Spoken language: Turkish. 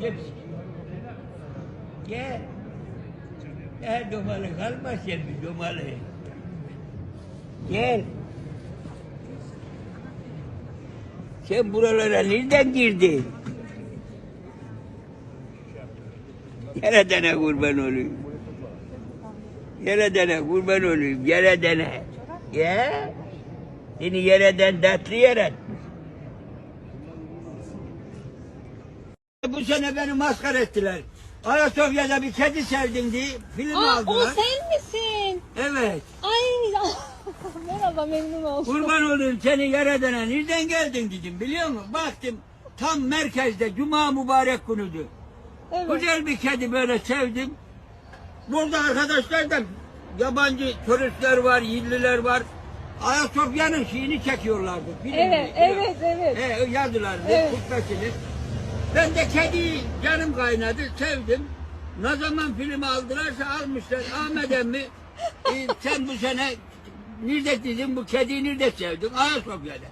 Hepsi. Gel. Gel domalı kalma sen bir domalı. Gel. Sen buralara nereden girdin? Yaradana kurban olayım. Yaradana kurban olayım. Yaradana. Ya. Seni yaradan tatlı yaratmış. Bu sene beni maskara ettiler. Ayasofya'da bir kedi sevdim diye film Aa, o aldılar. sen misin? Evet. Ay merhaba memnun oldum. Kurban olayım seni yaradana nereden geldin dedim biliyor musun? Baktım tam merkezde cuma mübarek günüdü. Evet. Güzel bir kedi böyle sevdim. Burada arkadaşlar da yabancı turistler var, yerliler var. Ayasofya'nın şeyini çekiyorlardı. filmini. Evet, evet, evet. He, yazdılardı, Evet. Ben de kediyi canım kaynadı, sevdim. Ne zaman film aldılarsa almışlar. Ahmet emmi, e, sen bu sene nerede dedim bu kediyi nerede sevdin? Ayasofya'da.